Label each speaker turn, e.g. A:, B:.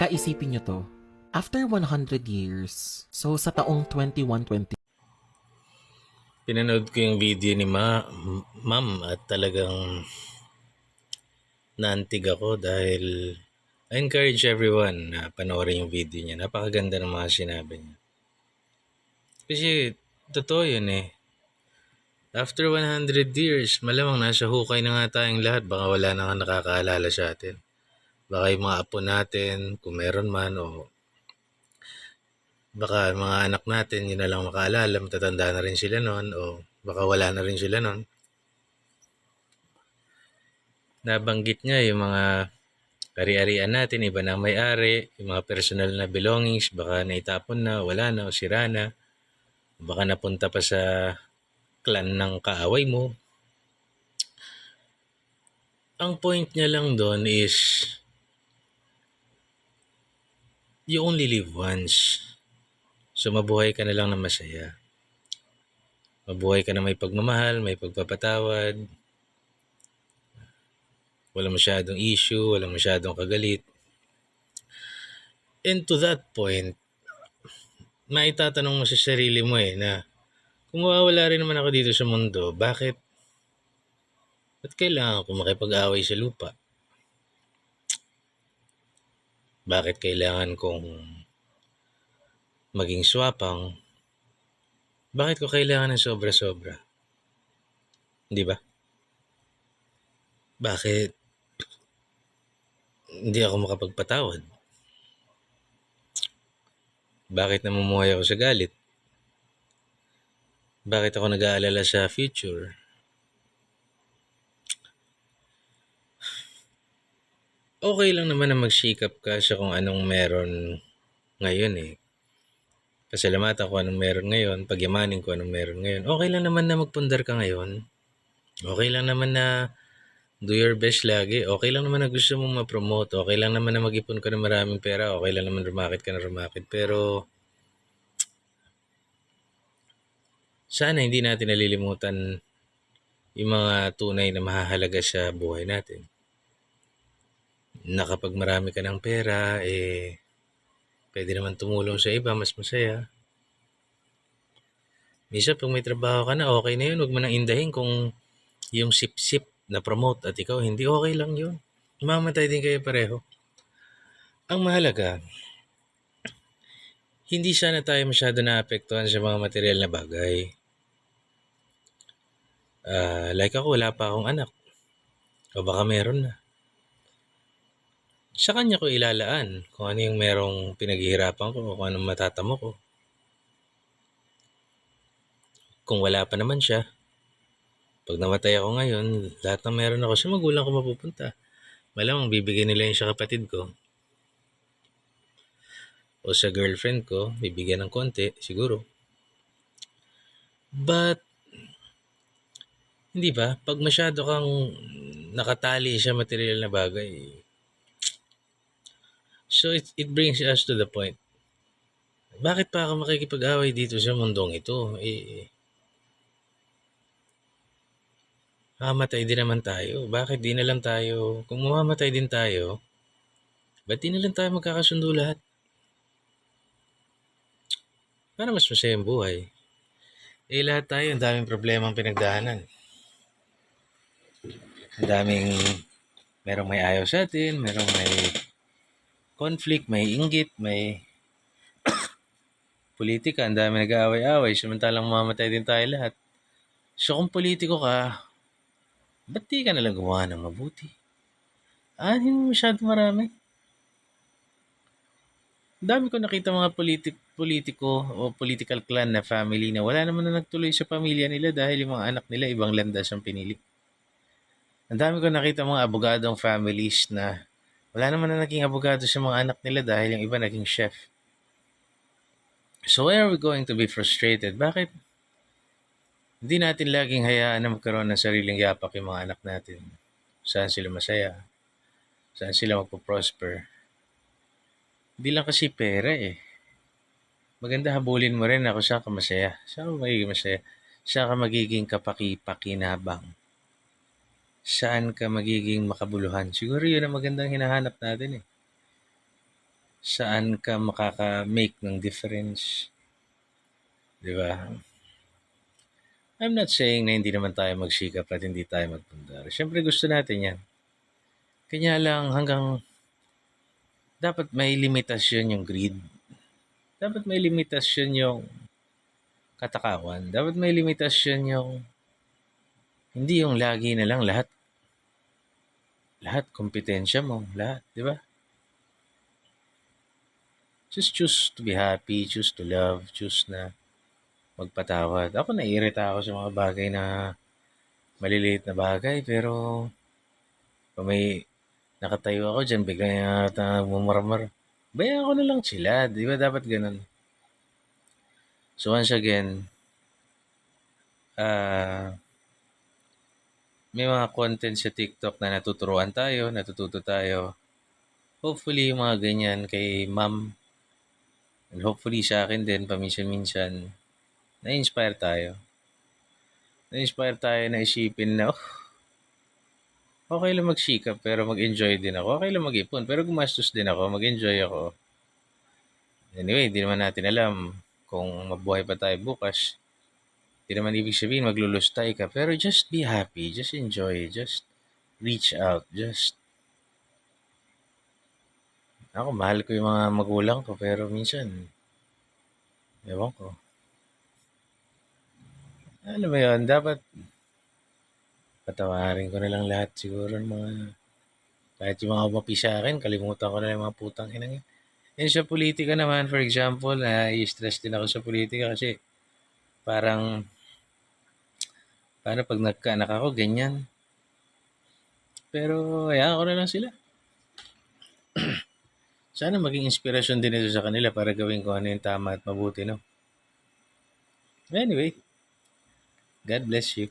A: Teka, isipin nyo to. After 100 years, so sa taong 2120,
B: Pinanood ko yung video ni Ma, Ma'am at talagang naantig ako dahil I encourage everyone na panoorin yung video niya. Napakaganda ng mga sinabi niya. Kasi totoo yun eh. After 100 years, malamang nasa hukay na nga tayong lahat. Baka wala na nga nakakaalala sa atin. Baka yung mga apo natin, kung meron man, o baka mga anak natin, yun na lang makaalala, matatanda na rin sila noon, o baka wala na rin sila noon. Nabanggit niya yung mga ari-arian natin, iba na may-ari, yung mga personal na belongings, baka naitapon na, wala na, o sira na. Baka napunta pa sa clan ng kaaway mo. Ang point niya lang doon is, you only live once. So mabuhay ka na lang na masaya. Mabuhay ka na may pagmamahal, may pagpapatawad. Walang masyadong issue, walang masyadong kagalit. And to that point, maitatanong mo sa sarili mo eh na kung mawawala rin naman ako dito sa mundo, bakit ba't kailangan ko makipag-away sa lupa? Bakit kailangan kong maging swapang, bakit ko kailangan ng sobra-sobra? Di ba? Bakit hindi ako makapagpatawad? Bakit namumuhay ako sa galit? Bakit ako nag-aalala sa future? Okay lang naman na magsikap ka sa kung anong meron ngayon eh pasalamatan ko anong meron ngayon, pagyamanin ko anong meron ngayon. Okay lang naman na magpundar ka ngayon. Okay lang naman na do your best lagi. Okay lang naman na gusto mong ma-promote. Okay lang naman na mag-ipon ka ng maraming pera. Okay lang naman rumakit ka na rumakit. Pero sana hindi natin nalilimutan yung mga tunay na mahahalaga sa buhay natin. Na kapag marami ka ng pera, eh, Pwede naman tumulong sa iba, mas masaya. Minsan pag may trabaho ka na, okay na yun. Huwag mo nang indahin kung yung sip-sip na promote at ikaw, hindi okay lang yun. Mamatay din kayo pareho. Ang mahalaga, hindi sana tayo masyado naapektuhan sa mga material na bagay. Ah, like ako, wala pa akong anak. O baka meron na sa kanya ko ilalaan kung ano yung merong pinaghihirapan ko o kung anong matatamo ko. Kung wala pa naman siya, pag namatay ako ngayon, lahat ng meron ako sa magulang ko mapupunta. Malamang bibigyan nila yun sa kapatid ko. O sa girlfriend ko, bibigyan ng konti, siguro. But, hindi ba? Pag masyado kang nakatali sa material na bagay, So it, it brings us to the point. Bakit pa ako makikipag-away dito sa mundong ito? Eh, mamatay din naman tayo. Bakit di na lang tayo, kung mamamatay din tayo, ba't di na lang tayo magkakasundo lahat? Para mas masaya ang buhay. Eh lahat tayo, ang daming problema ang pinagdahanan. Ang daming, merong may ayaw sa atin, merong may conflict, may inggit, may politika, ang dami nag-aaway-away, samantalang mamatay din tayo lahat. So kung politiko ka, ba't di ka nalang gumawa ng mabuti? Ah, hindi mo masyado marami. Dami ko nakita mga politik politiko o political clan na family na wala naman na nagtuloy sa pamilya nila dahil yung mga anak nila ibang landas ang pinili. Ang dami ko nakita mga abogadong families na wala naman na naging abogado sa mga anak nila dahil yung iba naging chef. So why are we going to be frustrated? Bakit hindi natin laging hayaan na magkaroon ng sariling yapak yung mga anak natin? Saan sila masaya? Saan sila magpo-prosper? Hindi lang kasi pera eh. Maganda habulin mo rin ako saan ka masaya. Saan ka magiging masaya? Saan ka magiging kapaki-pakinabang? Saan ka magiging makabuluhan? Siguro yun ang magandang hinahanap natin eh. saan ka makaka-make ng difference. 'Di ba? I'm not saying na hindi naman tayo magsikap at hindi tayo magpundar. Siyempre gusto natin 'yan. Kanya lang hanggang dapat may limitasyon yung greed. Dapat may limitasyon yung katakawan. Dapat may limitasyon yung hindi yung lagi na lang lahat lahat kompetensya mo, lahat, 'di ba? Just choose to be happy, choose to love, choose na magpatawad. Ako naiirita ako sa mga bagay na maliliit na bagay pero kung may nakatayo ako dyan, bigla na mumurmur. Bayaan ko na lang sila. Di ba dapat ganun? So once again, ah may mga content sa TikTok na natuturuan tayo, natututo tayo. Hopefully, yung mga ganyan kay ma'am and hopefully sa akin din, paminsan-minsan, na-inspire tayo. Na-inspire tayo na isipin na, oh, okay lang magsikap pero mag-enjoy din ako. Okay lang mag-ipon pero gumastos din ako, mag-enjoy ako. Anyway, di naman natin alam kung mabuhay pa tayo bukas. Di naman ibig sabihin maglulustay ka. Pero just be happy, just enjoy, just reach out, just ako, mahal ko yung mga magulang ko pero minsan, ewan ko. Alam mo yun, dapat patawarin ko na lang lahat siguro ng mga kahit yung mga umapi sa akin, kalimutan ko na yung mga putang inang yun. Yan sa politika naman, for example, na i-stress din ako sa politika kasi parang paano pag nagkaanak ako, ganyan. Pero hayaan ko na lang sila. Sana maging inspirasyon din ito sa kanila para gawin ko ano yung tama at mabuti, no? Anyway, God bless you.